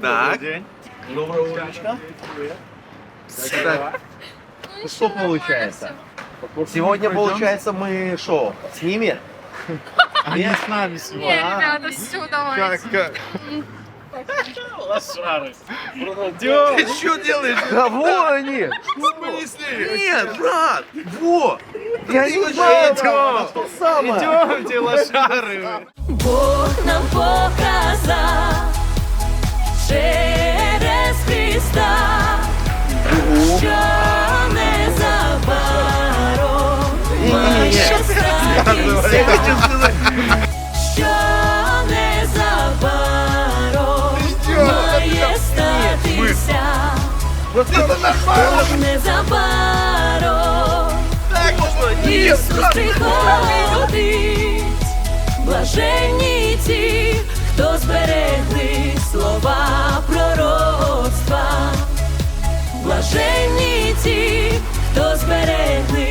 Так. Доброе утречко. Так, что получается? Сегодня, получается, мы что, с ними? Они с нами сегодня. Не, ребята, все, давайте. как? Лошары. Ты что делаешь? Да вон они! Нет, брат! Во! Я не Идем. знаю, брат, что самое. Идемте, лошары! Бог нам показав через Христа, що незабаром хочу що незабаром! Ісус приходить, блаженні зберегли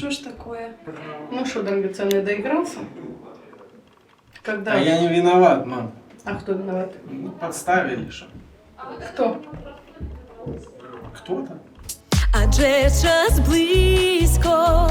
что ж такое? Ну что, Дангица не доигрался? Когда? А я не виноват, мам. А кто виноват? Ну, подставили же. Кто? Кто-то. Адже час близько,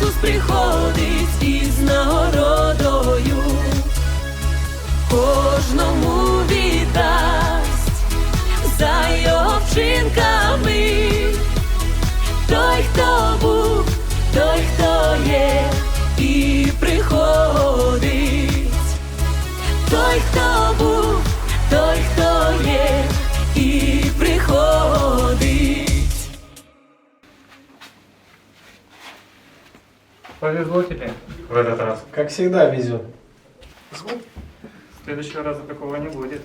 Ісус приходить із нагородою. Кожному віддасть за його вчинками. Той, хто був, той, хто є, і приходить. Той, хто Повезло тебе в этот раз. Как всегда везет. В следующего раза такого не будет.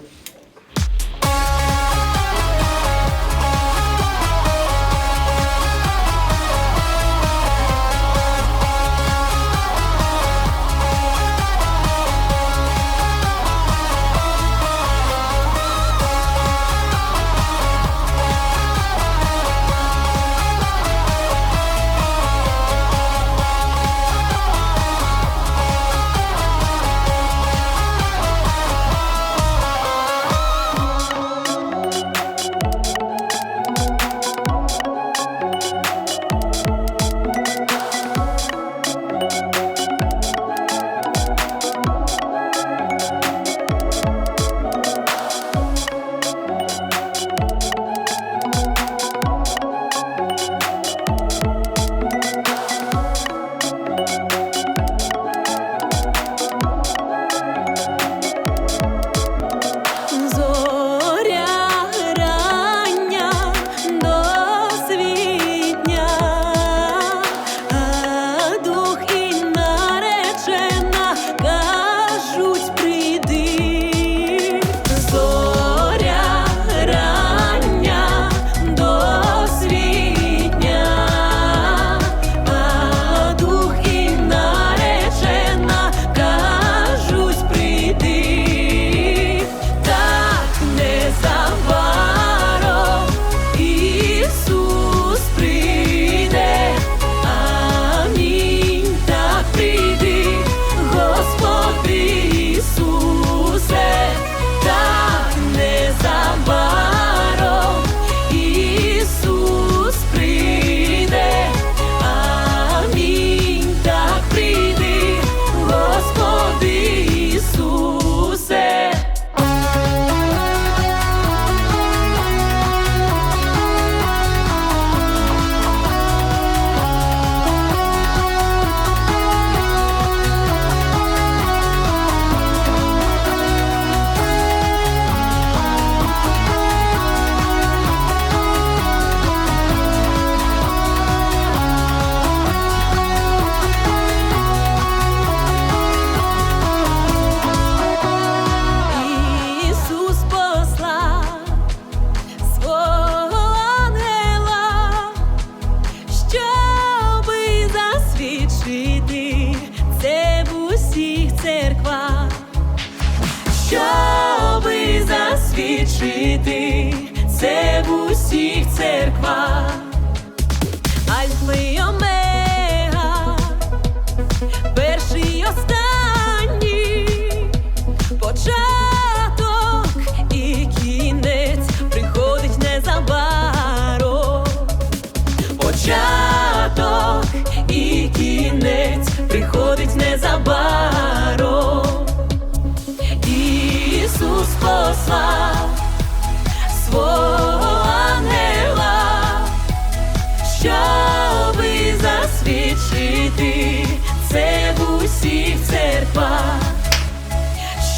Це в усіх церквах. Альфа і Омега, перший і останній, початок і кінець приходить незабаром. Початок і кінець приходить незабаром. Ісус послав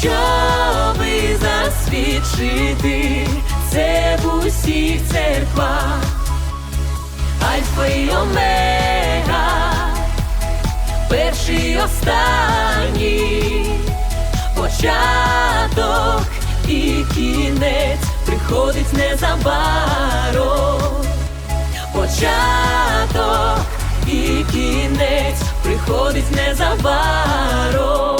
щоби засвідчити це в усіх церквах, Альфа і Омега, перший і останній, початок і кінець приходить незабаром початок і кінець приходить незабаром.